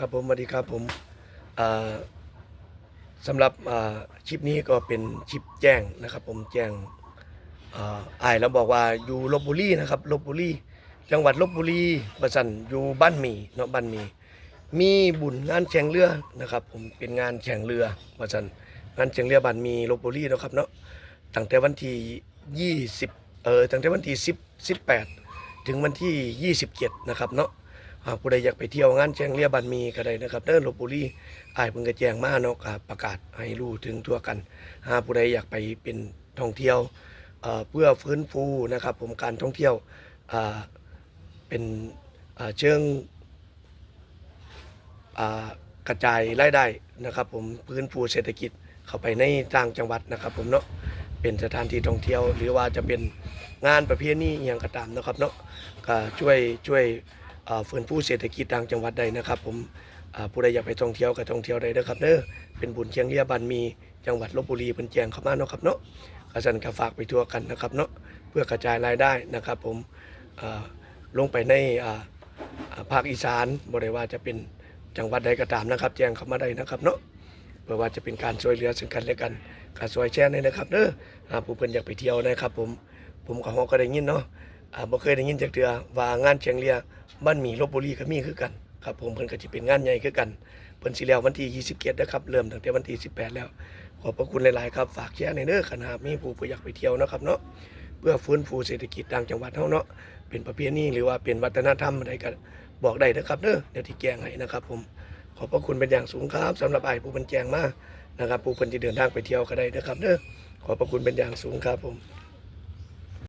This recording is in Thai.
ครับผมสวัสดีครับผมสำหรับอ่าคลิปนี้ก็เป็นคลิปแจ้งนะครับ ผมแจ้งอ่าอายแล้วบอกว่าอยู่ลบบุรีนะครับลบบุรีจังหวัดลบบุรีประสันอยู่บ้านมีเนาะบ้านมี มีบุญงานแข่งเรือนะครับ ผมเป็นงานแข่งเรือประสันงานแข่งเรือบ้านมีลบบุรีนะครับเนาะตั้งแต่วันที่ 20เออตั้งแต่วันที่10 18 ถึงวันที่ 27 นะครับเนาะ หากผู้ใดอยากไปเที่ยวงานแจ้งเรียบันมีก็ได้นะครับเด้อลบบุรีอ้ายเพิ่นก็แจ้งมาเนาะก็ประกาศให้รู้ถึงทั่วกันหากผู้ใดอยากไปเป็นท่องเที่ยวเเพื่อฟื้นฟูนะครับ ผมการท่องเที่ยวเป็นเชิงกระจายรายได้นะครับ ผมฟื้นฟูเศรษฐกิจเข้าไปในต่างจังหวัดนะครับ ผมเนาะเป็นสถานที่ท่องเที่ยว หรือว่าจะเป็นงานประเพณีอย่างก็ตามนะครับเนาะก็ช่วยช่วย ฟื้นฟูเศรษฐกิจต่างจังหวัดได้นะครับ ผมผู้ใดอยากไปท่องเที่ยวก็ท่องเที่ยวได้นะครับเด้อเป็นบุญเชียงเรียบันมีจังหวัดลบบุรีเพิ่นแจงเข้ามาเนาะครับเนาะก็สั่นก็ฝากไปทั่วกันนะครับเนาะเพื่อกระจายรายได้นะครับ ผมลงไปในภาคอีสานบ่ได้ว่าจะเป็นจังหวัดใดก็ตามนะครับ แจ้งเข้ามาได้นะครับเนาะเพื่อว่าจะเป็นการช่วยเหลือซึ่งกันและกันก็ช่วยแชร์ในนะครับเด้ออ่าผู้เพิ่นอยากไปเที่ยวนะครับ ผมผมก็ฮอก็ได้ยินเนาะ อ่าบ่เคยได้ยินจากเทือว่างานเชียงเรียบ้านหมีลบบุรีก็มีคือกันครับผมเพิ่นก็สิเป็นงานใหญ่คือกันเพิ่นสิแล้ววันที่27นะครับเริ่มตั้งแต่วันที่18 แล้ว ขอบพระคุณหลายๆครับฝากแชร์ในเด้อคณะมีผู้ผู้อยากไปเที่ยวนะครับเนาะเพื่อฟื้นฟูเศรษฐกิจต่างจังหวัดเฮาเนาะเป็นประเพณีหรือว่าเป็นวัฒนธรรมอะไรก็บอกได้นะครับเด้อเดี๋ยวที่แจ้งให้นะครับ ผมขอบพระคุณเป็นอย่างสูงครับสำหรับไอ้ผู้เพิ่นแจ้งมานะครับผู้เพิ่นที่เดินทางไปเที่ยวก็ได้นะครับเด้อขอบพระคุณเป็นอย่างสูงครับผม